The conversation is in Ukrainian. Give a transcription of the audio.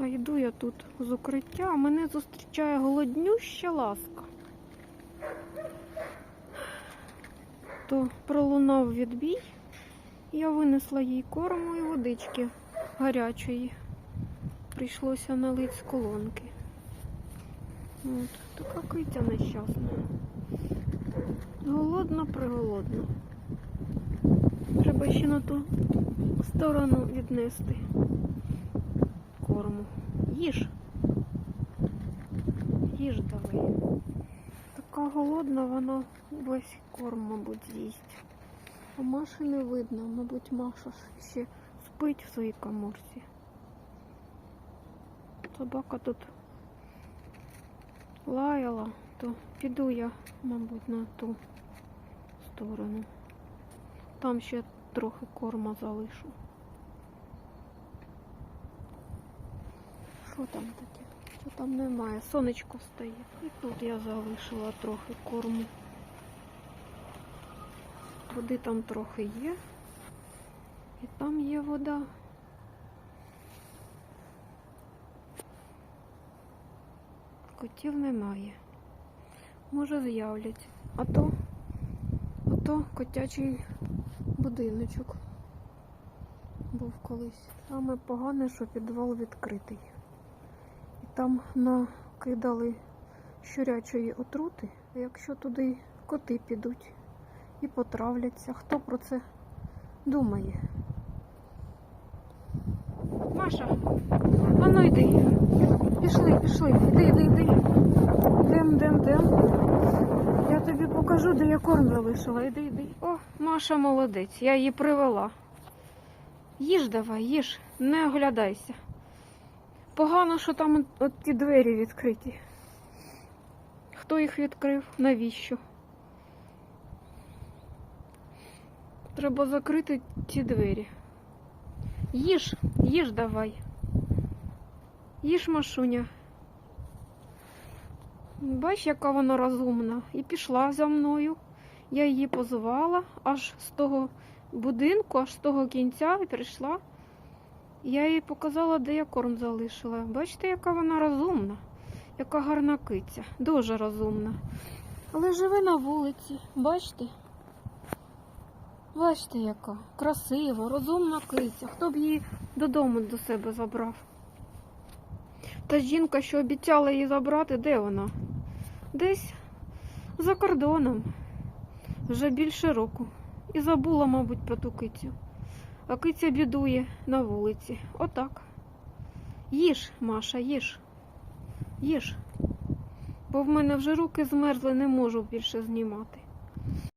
А йду я тут з укриття, а мене зустрічає голоднюща ласка. То пролунав відбій, я винесла їй корму і водички гарячої. Прийшлося налити з колонки. От, така киця нещасна. Голодна, приголодна. Треба ще на ту сторону віднести корму. Їж. Їж давай. Така голодна, вона весь корм, мабуть, з'їсть. А Маші не видно, мабуть, Маша ще спить в своїй каморці. Собака тут лаяла, то піду я, мабуть, на ту сторону. Там ще трохи корма залишу. Що там таке? Що там немає? Сонечко стоїть. І тут я залишила трохи корму. Води там трохи є. І там є вода. Котів немає. Може з'являться. А то, а то котячий будиночок був колись. Саме погане, що підвал відкритий. Там накидали щурячої отрути. А Якщо туди коти підуть і потравляться, хто про це думає? Маша, а ну йди. Пішли, пішли, йди, йди, йди. Дем, дем, дем. Я тобі покажу, де я корм залишила. Іди, йди. О, Маша молодець, я її привела. Їж давай, їж, не оглядайся. Погано, що там от ті двері відкриті. Хто їх відкрив? Навіщо? Треба закрити ці двері. Їж, їж давай. Їж, Машуня. Бач, яка вона розумна. І пішла за мною. Я її позвала аж з того будинку, аж з того кінця і прийшла. Я їй показала, де я корм залишила. Бачите, яка вона розумна, яка гарна киця, дуже розумна. Але живе на вулиці, бачите? Бачите, яка красива, розумна киця. Хто б її додому до себе забрав? Та жінка, що обіцяла її забрати, де вона? Десь за кордоном. Вже більше року. І забула, мабуть, про ту кицю. А киця бідує на вулиці. Отак. Їж, Маша, їж. Їж. Бо в мене вже руки змерзли, не можу більше знімати.